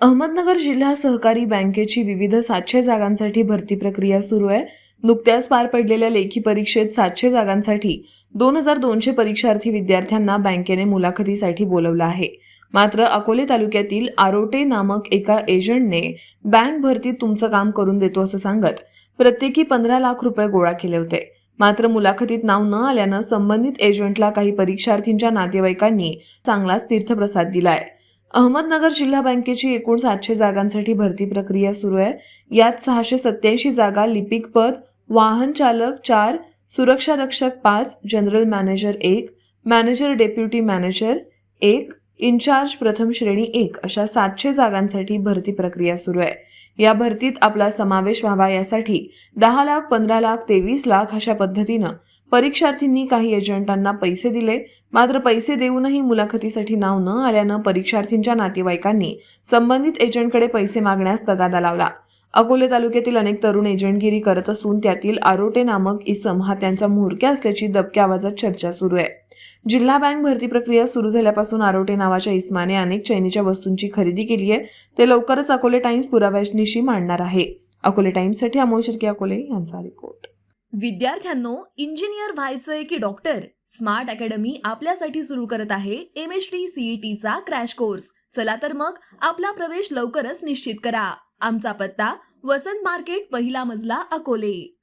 अहमदनगर जिल्हा सहकारी बँकेची विविध सातशे जागांसाठी भरती प्रक्रिया सुरू आहे. नुकत्याच पार पडलेल्या लेखी परीक्षेत सातशे जागांसाठी दोन हजार दोनशे परीक्षार्थी विद्यार्थ्यांना बँकेने मुलाखतीसाठी बोलवलं आहे. मात्र अकोले तालुक्यातील आरोटे नामक एका एजंटने बँक भरतीत तुमचं काम करून देतो असं सांगत प्रत्येकी पंधरा लाख रुपये गोळा केले होते. मात्र मुलाखतीत नाव न आल्यानं संबंधित एजंटला काही परीक्षार्थींच्या नातेवाईकांनी चांगलाच तीर्थप्रसाद दिलाय. अहमदनगर जिल्हा बँकेची एकूण सातशे जागांसाठी भरती प्रक्रिया सुरू आहे. यात सहाशे सत्याऐंशी जागा लिपिक पद वाहन चालक चार सुरक्षा रक्षक पाच जनरल मॅनेजर एक मॅनेजर डेप्युटी मॅनेजर एक इन्चार्ज प्रथम श्रेणी एक अशा सातशे जागांसाठी भरती प्रक्रिया सुरू आहे. या भरतीत आपला समावेश व्हावा यासाठी दहा लाख पंधरा लाख तेवीस लाख अशा पद्धतीनं परीक्षार्थींनी काही एजंटांना पैसे दिले. मात्र पैसे देऊनही मुलाखतीसाठी नाव न आल्यानं परीक्षार्थींच्या नातेवाईकांनी संबंधित एजंटकडे पैसे मागण्यास तगादा लावला. अकोले तालुक्यातील अनेक तरुण एजंटगिरी करत असून त्यातील आरोटे नामक इसम हा त्यांचा म्होरक्या असल्याची दबक्या आवाजात चर्चा सुरू आहे. जिल्हा बँक भरती प्रक्रिया सुरू झाल्यापासून आरोटे नावाच्या इस्माने अनेक चैनीच्या वस्तूंची खरेदी केली आहे. ते लवकरच अकोले टाइम्स पुराव्यानिशी मांडणार आहे. अकोले टाइम्ससाठी अमोल शिर्के अकोले यांचा रिपोर्ट विद्यार्थ्यांनो इंजिनियर व्हायचंय की डॉक्टर? स्मार्ट अकॅडमी आपल्यासाठी सुरू करत आहे एम एच टी सीईटी चा क्रॅश कोर्स. चला तर मग आपला प्रवेश लवकरच निश्चित करा. आमचा पत्ता वसंत मार्केट पहिला मजला अकोले.